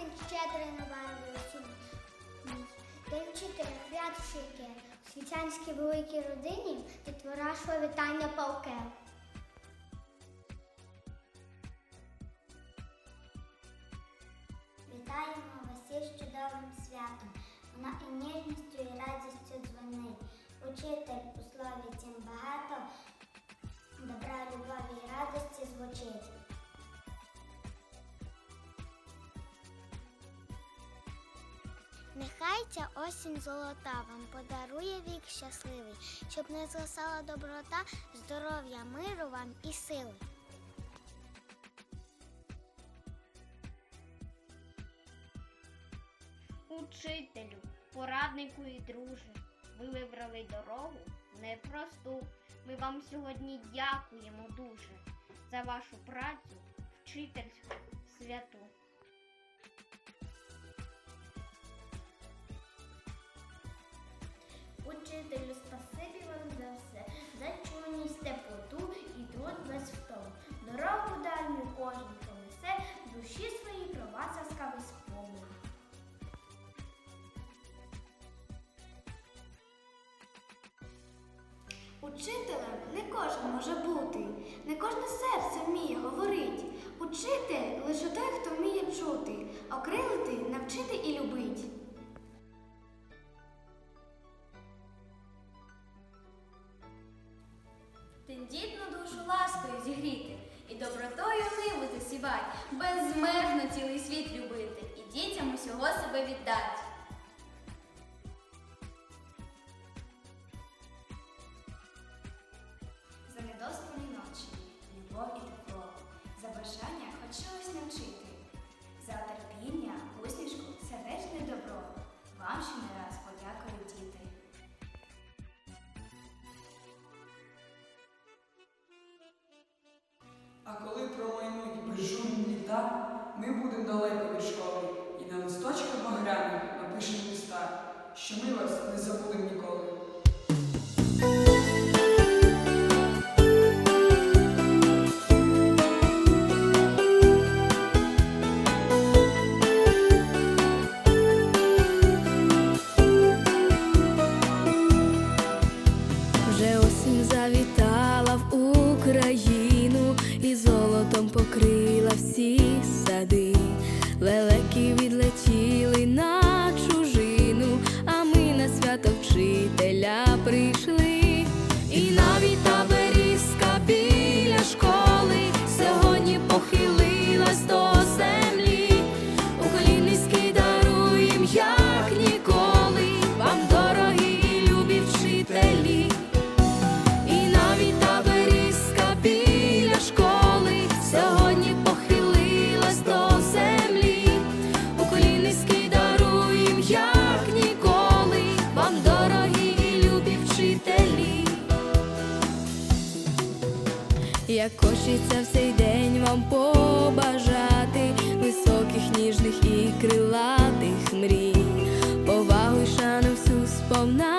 Ясень щедрий на барви осінні. День вчителя, свято яке, в світянській великій родині дітвора шло вітання палке. Вітаємо вас із чудовим святом. Вона і ніжністю, і радістю дзвонить. Учитель у слові цім багато, добра, любові Нехай ця осінь золота вам подарує вік щасливий, щоб не згасала доброта, здоров'я, миру вам і сили. Учителю, пораднику і друже, ви вибрали дорогу непросту. Ми вам сьогодні дякуємо дуже за вашу працю, вчительську святу. Учителю, спасибі вам за все, за чуйність, теплоту і труд без втом. Дорогу дальню кожен понесе, душі свої про вас ласкавий спомин. Учителем не кожен може бути, не кожне серце вміє говорить. Учитель лише той, хто вміє чути, окрилити, навчити і любить. Тендітну душу ласкою зігріти, і добротою милу засівать, безмежно цілий світ любити, і дітям усього себе віддать. За недоспані ночі, любов і тепло, за бажання хоч чогось навчити, за терпіння, усмішку, сердечне добро. Вам ще не раз літа, ми будемо далеко від школи і на листочках багряних напишемо листа, що ми вас не забудемо ніколи. Вже осінь завітала в Україну і золотом покрила всі сади, лелеки від Хочеться в цей день вам побажати високих, ніжних і крилатих мрій, повагу й шану всю сповна.